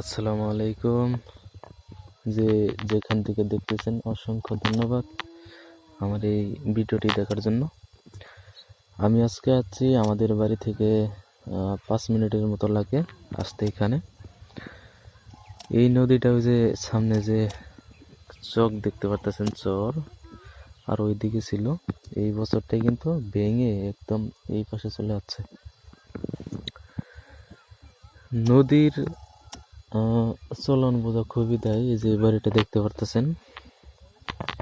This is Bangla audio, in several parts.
আসসালামু আলাইকুম। যে যেখান থেকে দেখতেছেন অসংখ্য ধন্যবাদ আমার এই ভিডিওটি দেখার জন্য। আমি আজকে আছি আমাদের বাড়ি থেকে পাঁচ মিনিটের মতো লাগে আসতে এখানে। এই নদীটা ওই যে সামনে যে চক দেখতে পারতেছেন, চর, আর ওইদিকে ছিল। এই বছরটাই কিন্তু ভেঙে একদম এই পাশে চলে যাচ্ছে। নদীর চলন বোঝা খুবই দেয়, এই যে বাড়িটা দেখতে পারতেছেন।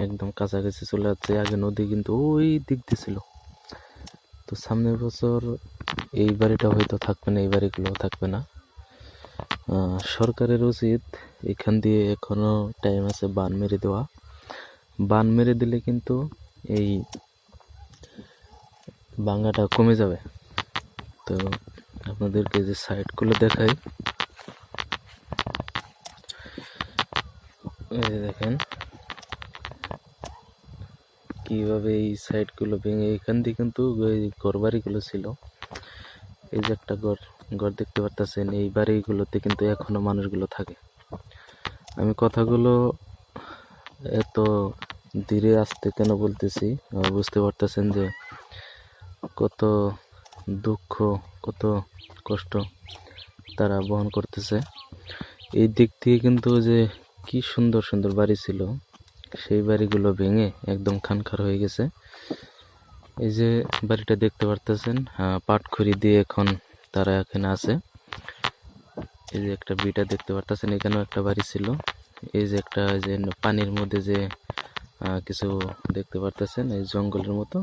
একদম কাছাকাছি চলে যাচ্ছে, আগে নদী কিন্তু ওই দিক দিয়ে ছিল। তো সামনের বছর এই বাড়িটা হয়তো থাকবে না, এই বাড়িগুলো থাকবে না। সরকারের উচিত এখান দিয়ে এখনও টাইম আছে বান মেরে দেওয়া। বান মেরে দিলে কিন্তু এই বাঙ্গাটা কমে যাবে। তো আপনাদেরকে যে সাইডগুলো দেখাই এই যে দেখেন, কীভাবে এই সাইডগুলো ভেঙে এখান দিয়ে কিন্তু ঘর বাড়িগুলো ছিল। এই যে একটা ঘর ঘর দেখতে পারতেছেন, এই বাড়িগুলোতে কিন্তু এখনও মানুষগুলো থাকে। আমি কথাগুলো এত ধীরে আসতে কেন বলতেছি? বুঝতে পারতেছেন যে কত দুঃখ, কত কষ্ট তারা বহন করতেছে। এই দিক দিয়ে কিন্তু যে কি সুন্দর সুন্দর বাড়ি ছিল। সেই বাড়িগুলো ভেঙে একদম খানখার হয়ে গেছে। এই যে বাড়িটা দেখতে পারতেছেন পাটখড়ি দিয়ে এখন তারা এখানে আছে। এই যে একটা বিটা দেখতে পারতেছেন, এখানেও একটা বাড়ি ছিল। এই যে একটা যে পানির মধ্যে যে কিছু দেখতে পারতেছেন, এই জঙ্গলের মতো।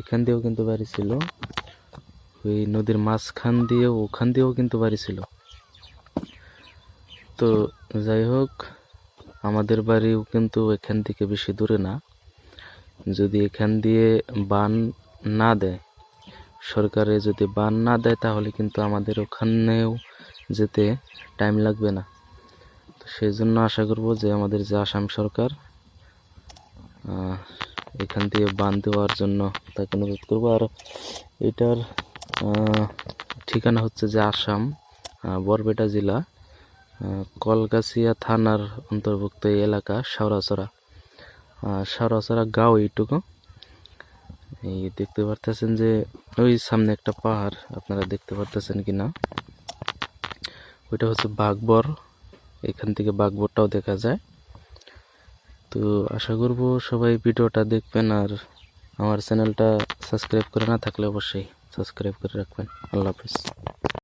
এখান দিয়েও কিন্তু বাড়ি ছিল। ওই নদীর মাঝখান দিয়েও ওখান দিয়েও কিন্তু বাড়ি ছিল। তো যাই হোক, আমাদের বাড়িও কিন্তু এখান থেকে বেশি দূরে না। যদি এখান দিয়ে বান না দেয়, সরকারে যদি বান না দেয়, তাহলে কিন্তু আমাদের ওখানেও যেতে টাইম লাগবে না। তো সেই জন্য আশা করব যে আমাদের যে আসাম সরকার এখান দিয়ে বান দেওয়ার জন্য তাকে অনুরোধ করব। আর এটার ঠিকানা হচ্ছে যে আসাম বরপেটা জেলা। কলগাছিয়া থানার অন্তর্ভুক্ত এই এলাকা সাউরাচড়া আহ, সাউরাচড়া গাঁও এইটুকু। এই দেখতে পারতেছেন যে ওই সামনে একটা পাহাড় আপনারা দেখতে পারতেছেন কি না ওইটা হচ্ছে বাঘবর। এখান থেকে বাঘবরটাও দেখা যায়। তো আশা করব সবাই ভিডিওটা দেখবেন আর আমার চ্যানেলটা সাবস্ক্রাইব করে না থাকলে অবশ্যই সাবস্ক্রাইব করে রাখবেন। আল্লাহ হাফিজ।